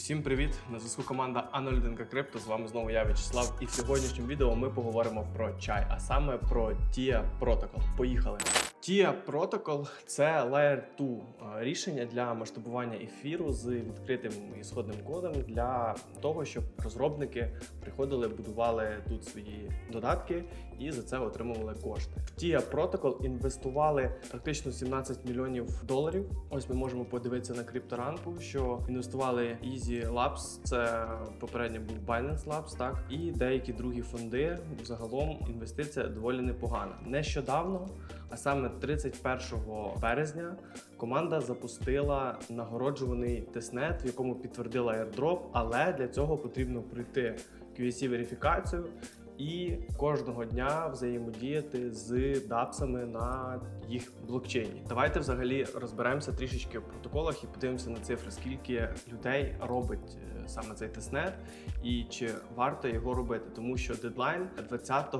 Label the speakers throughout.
Speaker 1: Усім привіт! На зв'язку команда А01 Крипто. З вами знову я В'ячеслав. І в сьогоднішньому відео ми поговоримо про чай, а саме про TIA Protocol. Поїхали! TIA Protocol – це Layer 2 е, рішення для масштабування ефіру з відкритим ісходним кодом для того, щоб розробники приходили, будували тут свої додатки і за це отримували кошти. В TIA Protocol інвестували практично 17 мільйонів доларів. Ось ми можемо подивитися на крипторанку, що інвестували Easy Labs, це попередньо був Binance Labs, так і деякі другі фонди. Загалом інвестиція доволі непогана. Нещодавно, а саме 31 березня, команда запустила нагороджуваний тестнет, в якому підтвердила airdrop, але для цього потрібно пройти QAC верифікацію і кожного дня взаємодіяти з дапсами на їх блокчейні. Давайте взагалі розберемося трішечки в протоколах і подивимося на цифри, скільки людей робить е, саме цей тестнет і чи варто його робити, тому що дедлайн 20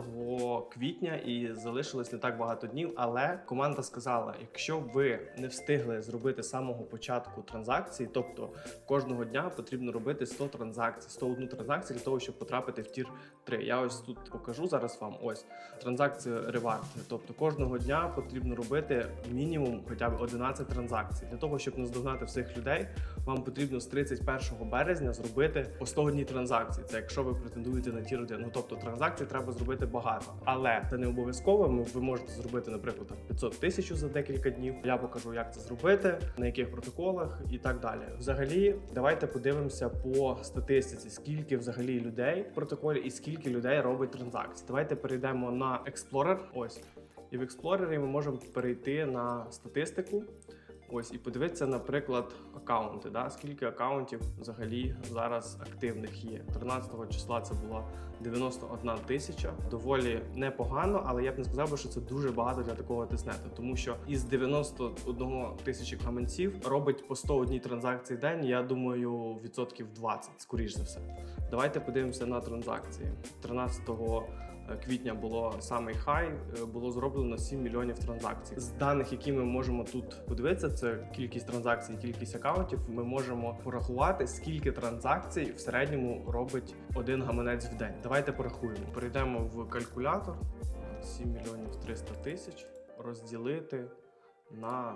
Speaker 1: квітня і залишилось не так багато днів. Але команда сказала: якщо ви не встигли зробити самого початку транзакції, тобто кожного дня потрібно робити 100 транзакцій, 101 транзакцію для того, щоб потрапити в тір 3. Я ось тут покажу зараз вам. Ось транзакцію ревард. Тобто кожного дня потрібно робити мінімум хоча б 11 транзакцій. Для того, щоб наздогнати всіх людей, вам потрібно з 31 березня зробити по 100 одній транзакції. Це якщо ви претендуєте на тір 1. Ну тобто транзакцій треба зробити багато, але це не обов'язково. Ну, Ви можете зробити, наприклад, там 500 тисяч за декілька днів. Я покажу, як це зробити, на яких протоколах і так далі. Взагалі, давайте подивимося по статистиці, скільки взагалі людей в протоколі і скільки людей робить транзакції. Давайте перейдемо на Explorer. Ось. І в Explorer ми можемо перейти на статистику. Ось і подивитися, наприклад, аккаунти. Да? Скільки аккаунтів взагалі зараз активних є. 13 числа це була 91 тисяча. Доволі непогано, але я б не сказав би, що це дуже багато для такого тиснету, тому що із 91 тисячі гаманців робить по 101 транзакції в день. Я думаю, відсотків 20, скоріш за все. Давайте подивимося на транзакції. 13 квітня було самий хай, е, було зроблено 7 мільйонів транзакцій. З даних, які ми можемо тут подивитися, це кількість транзакцій, кількість акаунтів. Ми можемо порахувати, скільки транзакцій в середньому робить один гаманець в день. Давайте порахуємо. Перейдемо в калькулятор 7 мільйонів 300 тисяч розділити. На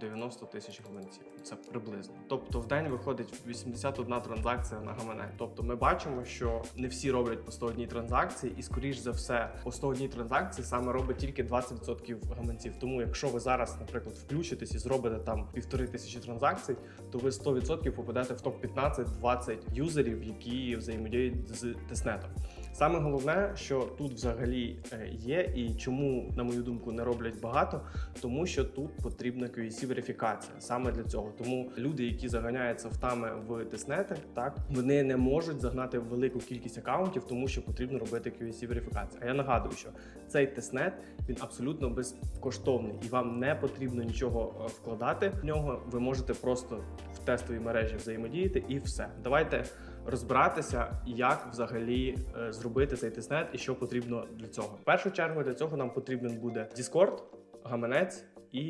Speaker 1: 90 тисяч гаманців. Це приблизно. Тобто в день виходить 81 транзакція на гаманець. Тобто ми бачимо, що не всі роблять по 101 транзакції, і скоріш за все, по 101 транзакції саме робить тільки 20% гаманців. Тому якщо ви зараз, наприклад, включитесь і зробите там півтори тисячі транзакцій, то ви 100% попадете в топ 15-20 юзерів, які взаємодіють з тестнетом. Саме головне, що тут взагалі е, є, і чому, на мою думку, не роблять багато, тому що тут потрібна QAC верифікація саме для цього. Тому люди, які заганяються в тами в тестнети, так вони не можуть загнати велику кількість акаунтів, тому що потрібно робити QAC верифікацію. А я нагадую, що цей тестнет він абсолютно безкоштовний і вам не потрібно нічого е, вкладати в нього. Ви можете просто в тестовій мережі взаємодіяти і все. Давайте розбиратися, як взагалі е, зробити цей тестнет і що потрібно для цього. В першу чергу для цього нам потрібен буде Discord, гаманець. І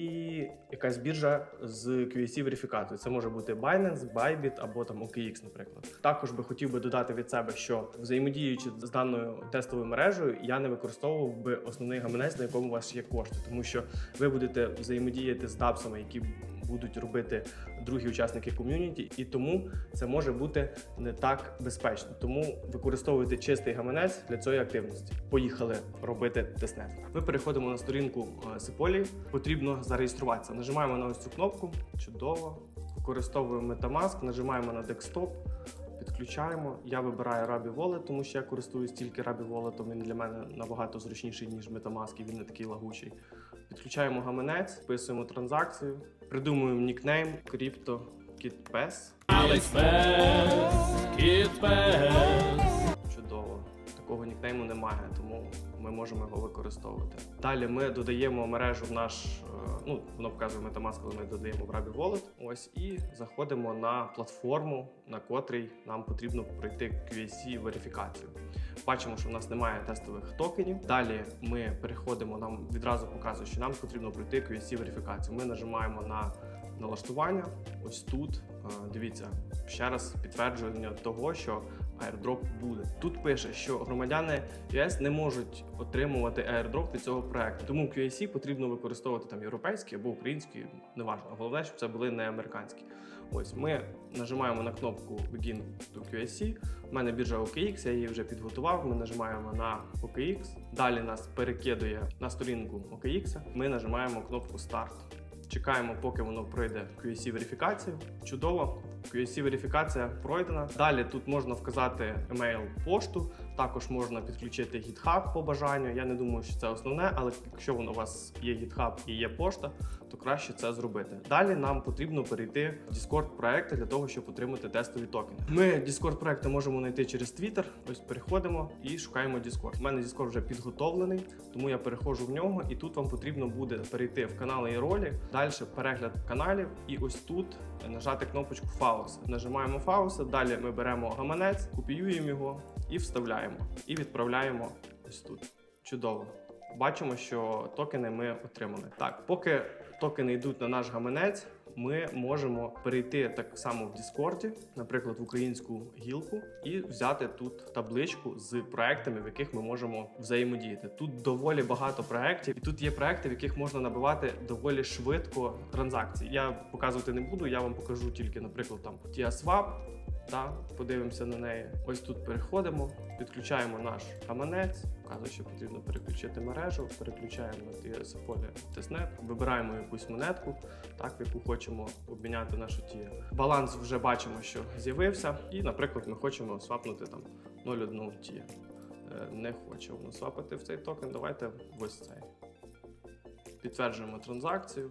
Speaker 1: якась біржа з QAC верифікацією. Це може бути Binance, Bybit або там OKX, наприклад. Також би хотів би додати від себе, що взаємодіючи з даною тестовою мережею, я не використовував би основний гаманець, на якому у вас є кошти, тому що ви будете взаємодіяти з дапсами, які будуть робити другі учасники ком'юніті, і тому це може бути не так безпечно. Тому використовуйте чистий гаманець для цієї активності. Поїхали робити тестнет. Ми переходимо на сторінку е, Сиполі. Потрібно зареєструватися. Нажимаємо на ось цю кнопку. Чудово. Використовуємо Metamask, нажимаємо на декстоп. Підключаємо. Я вибираю Rabbi Wallet, тому що я користуюсь тільки Rabbi Wallet, Він для мене набагато зручніший, ніж Metamask, і він не такий лагучий. Підключаємо гаманець, вписуємо транзакцію, придумуємо нікнейм Crypto Кітпес. Чудово. Такого нікнейму немає, тому ми можемо його використовувати. Далі ми додаємо мережу в наш, е, ну воно показує Metamask, коли ми додаємо в Rabbi Wallet. Ось і заходимо на платформу, на котрій нам потрібно пройти QAC верифікацію. Бачимо, що в нас немає тестових токенів. Далі ми переходимо, нам відразу показує, що нам потрібно пройти QAC верифікацію. Ми нажимаємо на налаштування. Ось тут Е, Дивіться, ще раз підтвердження того, що airdrop буде. Тут пише, що громадяни ЄС не можуть отримувати airdrop від цього проекту. Тому QAC потрібно використовувати там європейські або українські, неважно. Головне, щоб це були не американські. Ось ми нажимаємо на кнопку Begin to QAC. У мене біржа OKX, я її вже підготував. Ми нажимаємо на OKX. Далі нас перекидує на сторінку OKX. Ми нажимаємо кнопку Start. Чекаємо, поки воно пройде QAC верифікацію. Чудово. QAC верифікація пройдена. Далі тут можна вказати емейл, пошту. Також можна підключити GitHub по бажанню. Я не думаю, що це основне, але якщо у вас є GitHub і є пошта, то краще це зробити. Далі нам потрібно перейти в Discord проекти для того, щоб отримати тестові токени. Ми Discord проекти можемо знайти через Twitter. Ось переходимо і шукаємо Discord. У мене Discord вже підготовлений, тому я переходжу в нього, і тут вам потрібно буде перейти в канали і ролі. Далі перегляд каналів, і ось тут нажати кнопочку Фауса. Нажимаємо Фауса. Далі ми беремо гаманець, копіюємо його і вставляємо. І відправляємо ось тут. Чудово. Бачимо, що токени ми отримали. Так, поки токени йдуть на наш гаманець, ми можемо перейти так само в Діскорді, наприклад, в українську гілку, і взяти тут табличку з проектами, в яких ми можемо взаємодіяти. Тут доволі багато проектів, і тут є проекти, в яких можна набивати доволі швидко транзакції. Я показувати не буду, я вам покажу тільки, наприклад, там TiaSwap, та подивимося на неї. Ось тут переходимо, підключаємо наш гаманець. Вказує, що потрібно переключити мережу, переключаємо на TSFolio Testnet, вибираємо якусь монетку, так, яку хочемо обміняти нашу тія. Баланс вже бачимо, що з'явився, і, наприклад, ми хочемо свапнути там 0,1 тія. Е, Не хочемо свапати в цей токен. Давайте ось цей. Підтверджуємо транзакцію.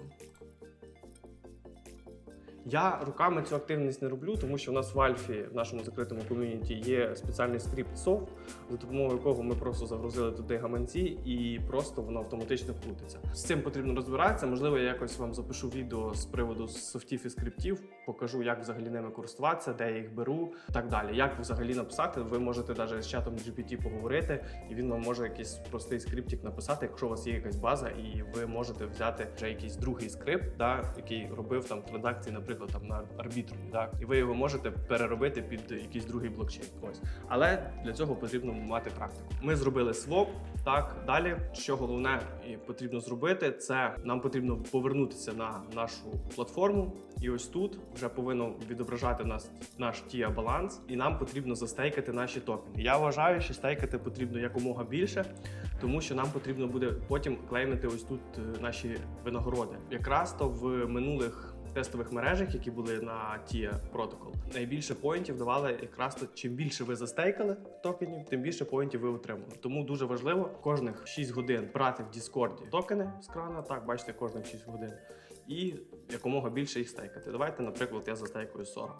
Speaker 1: Я руками цю активність не роблю, тому що в нас в Альфі, в нашому закритому ком'юніті, є спеціальний скрипт софт, за допомогою якого ми просто загрузили туди гаманці і просто воно автоматично крутиться. З цим потрібно розбиратися. Можливо, я якось вам запишу відео з приводу софтів і скриптів, покажу, як взагалі ними користуватися, де я їх беру, так далі. Як взагалі написати, ви можете навіть з чатом GPT поговорити, і він вам може якийсь простий скриптик написати, якщо у вас є якась база, і ви можете взяти вже якийсь другий скрипт, да, який робив там транзакції, наприклад, там на арбітрумі, да, і ви його можете переробити під якийсь другий блокчейн. Ось, але для цього потрібно мати практику. Ми зробили своп. Так, далі, що головне і потрібно зробити, це нам потрібно повернутися на нашу платформу. І ось тут вже повинно відображати нас наш тія баланс, і нам потрібно застейкати наші токени. Я вважаю, що стейкати потрібно якомога більше, тому що нам потрібно буде потім клеймити ось тут е, наші винагороди. Якраз то в минулих. Тестових мережах, які були на TIA Protocol, найбільше поінтів давали якраз то, чим більше ви застейкали токенів, тим більше поінтів ви отримали. Тому дуже важливо кожних 6 годин брати в Діскорді токени з крана. Так, бачите, кожних 6 годин, і якомога більше їх стейкати. Давайте, наприклад, я застейкую 40.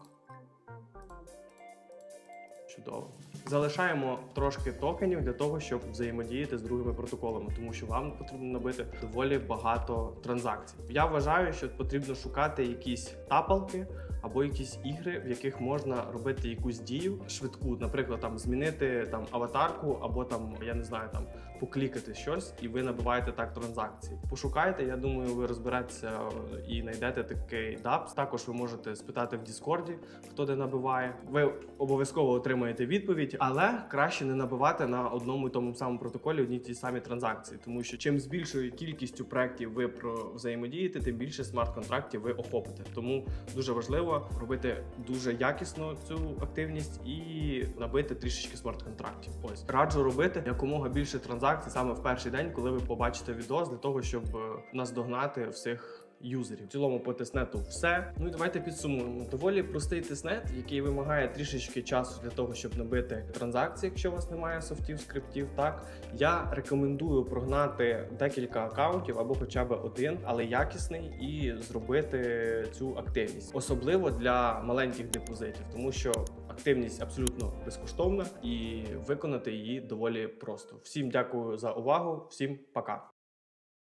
Speaker 1: Чудово. Залишаємо трошки токенів для того, щоб взаємодіяти з другими протоколами, тому що вам потрібно набити доволі багато транзакцій. Я вважаю, що потрібно шукати якісь тапалки або якісь ігри, в яких можна робити якусь дію швидку, наприклад, там змінити там аватарку, або там я не знаю, там поклікати щось, і ви набиваєте так транзакції. Пошукайте, я думаю, ви розберетеся і знайдете такий дапс. Також ви можете спитати в Діскорді, хто де набиває. Ви обов'язково отримаєте відповідь, але краще не набивати на одному і тому самому протоколі одні ті самі транзакції, тому що чим з більшою кількістю проєктів ви про взаємодієте, тим більше смарт-контрактів ви охопите. Тому дуже важливо робити дуже якісно цю активність і набити трішечки смарт-контрактів. Ось раджу робити якомога більше транзакцій саме в перший день, коли ви побачите відос, для того, щоб е, наздогнати всіх. Юзерів в цілому по тестнету все. Ну і давайте підсумуємо. Доволі простий тестнет, який вимагає трішечки часу для того, щоб набити транзакції, якщо у вас немає софтів, скриптів. Так я рекомендую прогнати декілька акаунтів або хоча б один, але якісний, і зробити цю активність, особливо для маленьких депозитів, тому що активність абсолютно безкоштовна і виконати її доволі просто. Всім дякую за увагу, всім пока.